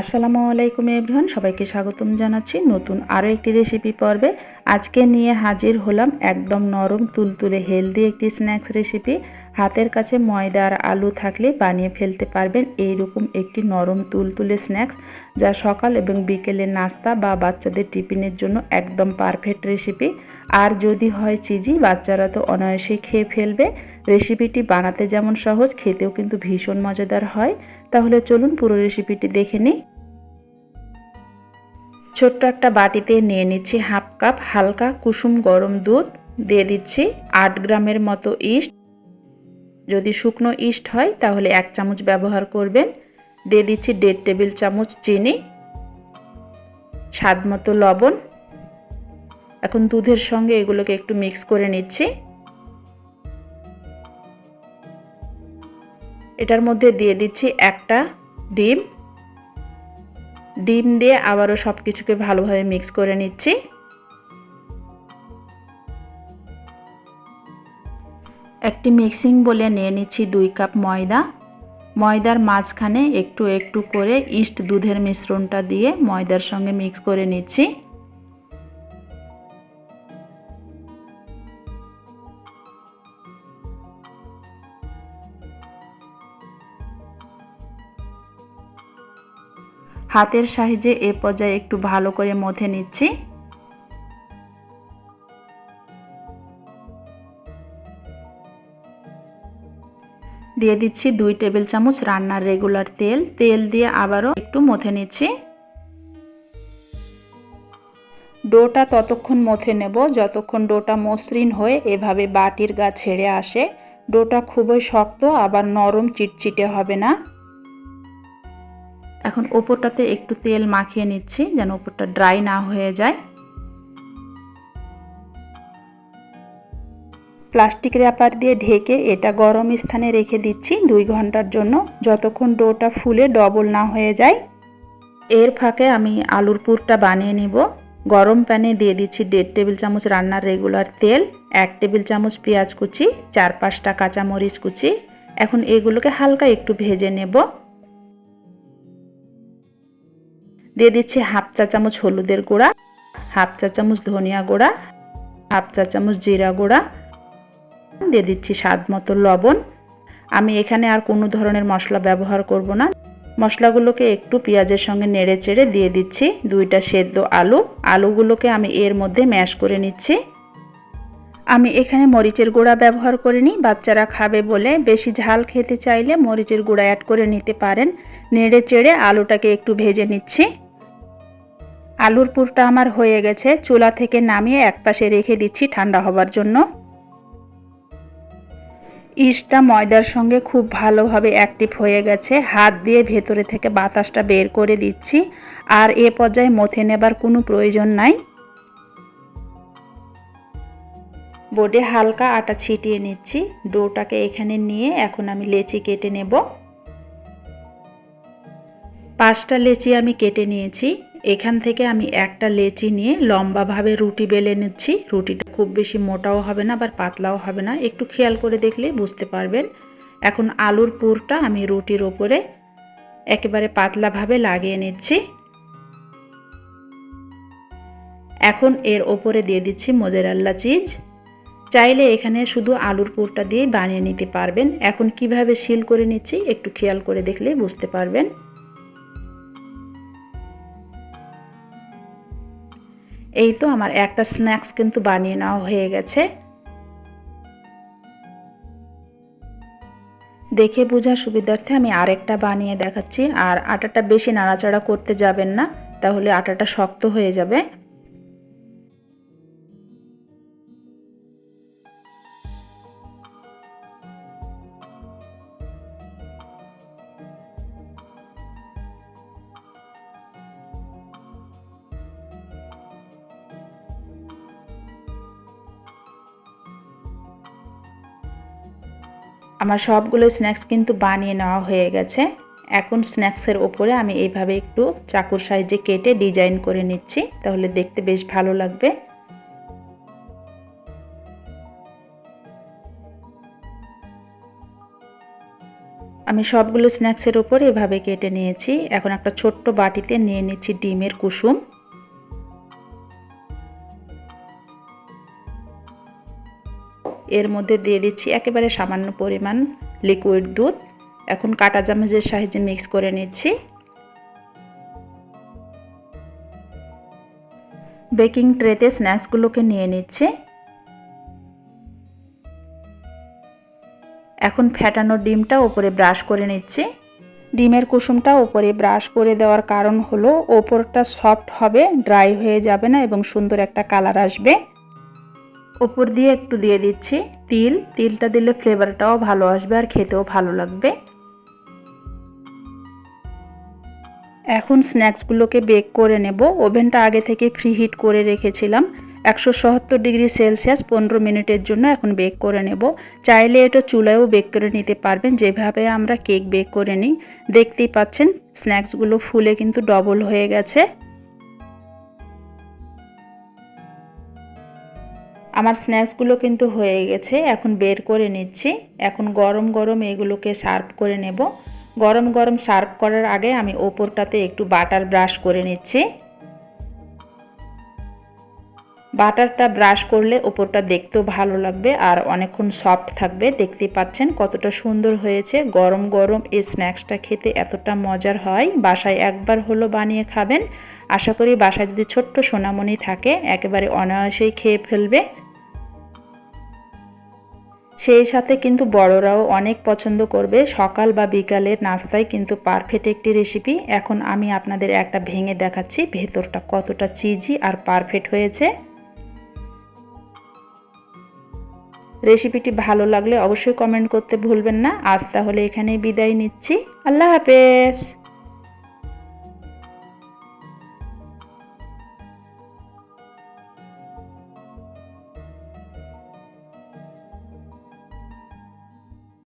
আসসালামু আলাইকুম এভরিওয়ান, সবাইকে স্বাগতম জানাচ্ছি নতুন আরও একটি রেসিপি পর্বে। আজকে নিয়ে হাজির হলাম একদম নরম, তুলতুলে হেলদি একটি স্ন্যাক্স রেসিপি হাতের কাছে ময়দা আর আলু থাকলে বানিয়ে ফেলতে পারবেন এইরকম একটি নরম, তুলতুলে স্ন্যাক্স যা সকাল এবং বিকেলে নাস্তা বা বাচ্চাদের টিফিনের জন্য একদম পারফেক্ট রেসিপি আর যদি হয় চিজি, বাচ্চারা তো অনায়াসেই খেয়ে ফেলবে। রেসিপিটি বানাতে যেমন সহজ, খেতেও কিন্তু ভীষণ মজাদার হয়। তাহলে চলুন পুরো রেসিপিটি দেখে নিই। ছোট্ট একটা বাটিতে নিয়ে নিচ্ছি হাফ কাপ হালকা কুসুম গরম দুধ। দিয়ে দিচ্ছি আট গ্রামের মতো ইস্ট। যদি শুকনো ইস্ট হয়, তাহলে এক চামচ ব্যবহার করবেন। দিয়ে দিচ্ছি দেড় টেবিল চামচ চিনি। স্বাদ মতো লবণ। এখন দুধের সঙ্গে এগুলোকে একটু মিক্স করে নিচ্ছি। এটার মধ্যে দিয়ে দিচ্ছি একটা ডিম। ডিম দিয়ে আবারও সব কিছুকে ভালোভাবে মিক্স করে নিচ্ছি। একটি মিক্সিং বলে নিয়ে নিচ্ছি দুই কাপ ময়দা। ময়দার মাঝখানে একটু একটু করে ইস্ট দুধের মিশ্রণটা দিয়ে ময়দার সঙ্গে মিক্স করে নিচ্ছি। হাতের সাহায্যে এ পর্যায়ে একটু ভালো করে মথে নিচ্ছি। দিয়ে দিচ্ছি দুই টেবিল চামচ রান্নার রেগুলার তেল। তেল দিয়ে আবারও একটু মথে নিচ্ছি। ডোটা ততক্ষণ মথে নেব। যতক্ষণ ডোটা মসৃণ হয়ে এভাবে বাটির গা ছেড়ে আসে, ডোটা খুবই শক্ত, আবার নরম চিটচিটে হবে না। এখন ওপরটাতে একটু তেল মাখিয়ে নিচ্ছি যেন ওপরটা ড্রাই না হয়ে যায়। প্লাস্টিক র্যাপার দিয়ে ঢেকে এটা গরম স্থানে রেখে দিচ্ছি দুই ঘণ্টার জন্য, যতক্ষণ ডোটা ফুলে ডবল না হয়ে যায়। এর ফাঁকে আমি আলুর পুরটা বানিয়ে নিব। গরম প্যানে দিয়ে দিচ্ছি দেড় টেবিল চামচ রান্নার রেগুলার তেল, এক টেবিল চামচ পেঁয়াজ কুচি, চার পাঁচটা কাঁচামরিচ কুচি। এখন এগুলোকে হালকা একটু ভেজে নেব। দিয়ে দিচ্ছি হাফ চা চামচ হলুদের গুঁড়া, হাফ চা চামচ ধনিয়া গুঁড়া, হাফ চা চামচ জিরা গুঁড়া, দিয়ে দিচ্ছি স্বাদ মতো লবণ। আমি এখানে আর কোনো ধরনের মশলা ব্যবহার করব না। মশলাগুলোকে একটু পেঁয়াজের সঙ্গে নেড়ে চেড়ে দিয়ে দিচ্ছি দুইটা সেদ্ধ আলু। আলুগুলোকে আমি এর মধ্যে ম্যাশ করে নিচ্ছি। আমি এখানে মরিচের গুঁড়া ব্যবহার করিনি, বাচ্চারা খাবে বলে। বেশি ঝাল খেতে চাইলে মরিচের গুঁড়া অ্যাড করে নিতে পারেন। নেড়ে চেড়ে আলুটাকে একটু ভেজে নিচ্ছি। আলুর পুরটা আমার হয়ে গেছে, চুলা থেকে নামিয়ে একপাশে রেখে দিচ্ছি ঠান্ডা হবার জন্য। ইস্টটা ময়দার সঙ্গে খুব ভালোভাবে অ্যাক্টিভ হয়ে গেছে। হাত দিয়ে ভেতরে থেকে বাতাসটা বের করে দিচ্ছি। আর এ পর্যায়ে মথে নেবার কোনো প্রয়োজন নাই। বোর্ডে হালকা আটা ছিটিয়ে নিচ্ছি। ডোটাকে এখানে নিয়ে এখন আমি লেচি কেটে নেব। পাঁচটা লেচি আমি কেটে নিয়েছি। এখান থেকে আমি একটা লেচি নিয়ে লম্বাভাবে রুটি বেলে নিচ্ছি। রুটিটা খুব বেশি মোটাও হবে না, আবার পাতলাও হবে না। একটু খেয়াল করে দেখলে বুঝতে পারবেন। এখন আলুর পুরটা আমি রুটির ওপরে একেবারে পাতলাভাবে লাগিয়ে নিচ্ছি। এখন এর ওপরে দিয়ে দিচ্ছি মোজেরাল্লা চিজ। চাইলে এখানে শুধু আলুর পুরটা দিয়ে বানিয়ে নিতে পারবেন। এখন কীভাবে সিল করে নিচ্ছি একটু খেয়াল করে দেখলে বুঝতে পারবেন। এই তো আমার একটা স্ন্যাক্স কিন্তু বানিয়ে নেওয়া হয়ে গেছে। দেখে বোঝার সুবিধার্থে আমি আরেকটা বানিয়ে দেখাচ্ছি। আর আটাটা বেশি নাড়াচাড়া করতে যাবেন না, তাহলে আটাটা শক্ত হয়ে যাবে। আমার সবগুলো স্ন্যাক্স কিন্তু বানিয়ে নেওয়া হয়ে গেছে। এখন স্ন্যাক্সের ওপরে আমি এইভাবে একটু চাকুর সাইজে কেটে ডিজাইন করে নিচ্ছি, তাহলে দেখতে বেশ ভালো লাগবে। আমি সবগুলো স্ন্যাক্সের ওপর এভাবে কেটে নিয়েছি। এখন একটা ছোট্ট বাটিতে নিয়ে নিচ্ছি ডিমের কুসুম। এর মধ্যে দিয়ে দিচ্ছি একেবারে সামান্য পরিমাণ লিকুইড দুধ। এখন কাটা চামচের সাহায্যে মিক্স করে নিচ্ছি। বেকিং ট্রেতে স্ন্যাক্সগুলোকে নিয়ে নিচ্ছি। এখন ফ্যাটানো ডিমটা ওপরে ব্রাশ করে নিচ্ছি। ডিমের কুসুমটা ওপরে ব্রাশ করে দেওয়ার কারণ হলো, ওপরটা সফট হবে ড্রাই হয়ে যাবে না এবং সুন্দর একটা কালার আসবে। ওপর দিয়ে একটু দিয়ে দিচ্ছি তিল। তিলটা দিলে ফ্লেভারটাও ভালো আসবে আর খেতেও ভালো লাগবে। এখন স্ন্যাক্সগুলোকে বেক করে নেব। ওভেনটা আগে থেকে ফ্রি হিট করে রেখেছিলাম। একশো সত্তর ডিগ্রি সেলসিয়াস পনেরো মিনিটের জন্য এখন বেক করে নেব। চাইলে এটা চুলায়ও বেক করে নিতে পারবেন। যেভাবে আমরা কেক বেক করে নিই, দেখতেই পাচ্ছেন, স্ন্যাক্সগুলো ফুলে কিন্তু ডবল হয়ে গেছে। আমার স্ন্যাক্সগুলো কিন্তু হয়ে গেছে, এখন বের করে নিচ্ছি। এখন গরম গরম এগুলোকে সার্ভ করে নেব। গরম গরম সার্ভ করার আগে আমি ওপরটাতে একটু বাটার ব্রাশ করে নিচ্ছি। বাটারটা ব্রাশ করলে ওপরটা দেখতেও ভালো লাগবে আর অনেকক্ষণ সফট থাকবে। দেখতে পাচ্ছেন কতটা সুন্দর হয়েছে। গরম গরম এই স্ন্যাক্সটা খেতে এতটা মজার হয়। বাসায় একবার হলো বানিয়ে খাবেন। আশা করি বাসায় যদি ছোট্ট সোনামণি থাকে, একেবারে অনায়াসেই খেয়ে ফেলবে। সেই সাথে কিন্তু বড়রাও অনেক পছন্দ করবে। সকাল বা বিকালের নাস্তায় কিন্তু পারফেক্ট একটি রেসিপি এখন আমি আপনাদের একটা ভেঙে দেখাচ্ছি। ভেতরটা কতটা চিজি আর পারফেক্ট হয়েছে। রেসিপিটি ভালো লাগলে অবশ্যই কমেন্ট করতে ভুলবেন না। আজ তাহলে এখানেই বিদায় নিচ্ছি। আল্লাহ হাফেজ!